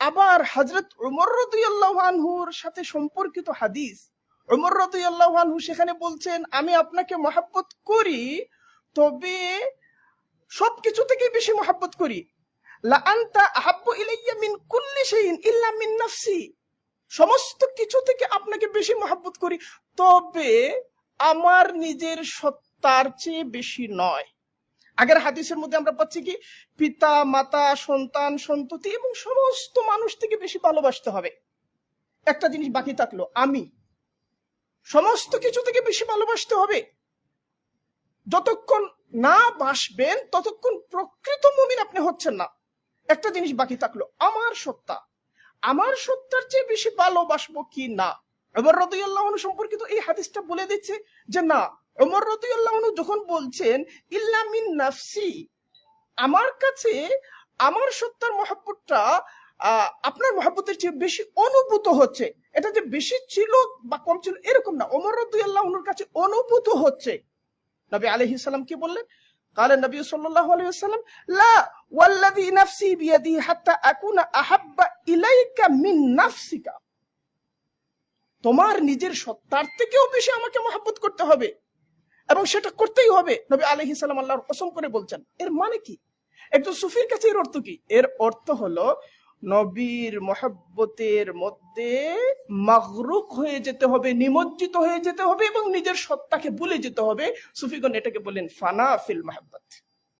আবার হজরত উমর রদুল্লাহানহুর সাথে সম্পর্কিত হাদিস। উমর রদুল্লাহানহু সেখানে বলছেন, আমি আপনাকে মহাব্বত করি, তবে সবকিছু থেকে বেশি মহাব্বত করি। লা আনতা আহাব্বু ইলাইয়া মিন কুল্লি শাইইন ইল্লা মিন নাফসি। সমস্ত কিছু থেকে আপনাকে বেশি মহাব্বত করি, তবে আমার নিজের সত্তার চেয়ে বেশি নয়। আগের হাদিসের মধ্যে আমরা পাচ্ছি কি? পিতা, মাতা, সন্তান, সন্ততি এবং সমস্ত মানুষ থেকে বেশি ভালোবাসতে হবে। একটা জিনিস বাকি থাকল, আমি। সমস্ত কিছু থেকে বেশি ভালোবাসতে হবে। যতক্ষণ না বাসবেন, ততক্ষণ প্রকৃত মুমিন আপনি হচ্ছেন না। একটা জিনিস বাকি থাকল, আমার সত্তা। আমার সত্তার চেয়ে বেশি ভালোবাসবো কি না? এবার রদিয়াল্লাহ সম্পর্কিত এই হাদিসটা বলে দিচ্ছে যে না ওমর রদিয়াল্লাহ যখন বলছেন ইল্লামিন নাফসি আমার কাছে আমার সত্তার মহাব্বতটা আহ, আপনার মহাব্বতের চেয়ে বেশি অনুভূত হচ্ছে এটা যে বেশি ছিল বা কম ছিল এরকম না ওমর রদিয়াল্লাহর কাছে অনুভূত হচ্ছে নবী আলাইহিস সালাম কি বললেন قال النبي صلى الله عليه وسلم لا والذي نفسي بيدي حتى أكون أحب إليك من نفسك তোমার নিজের সত্তার থেকেও বেশি আমাকে মহাব্বত করতে হবে। এবং সেটা করতেই হবে। নবী আলহি সালাম আল্লাহর কসম করে বলছেন, এর মানে কি? একজন সুফির কাছে এর অর্থ কি? এর অর্থ হলো, নবীর মহাব্বতের মধ্যে মাগরুক হয়ে যেতে হবে, নিমজ্জিত হয়ে যেতে হবে এবং নিজের সত্তাকে ভুলে যেতে হবে। সুফিগণ এটাকে বলেন ফানা ফিল মাহাব্বত।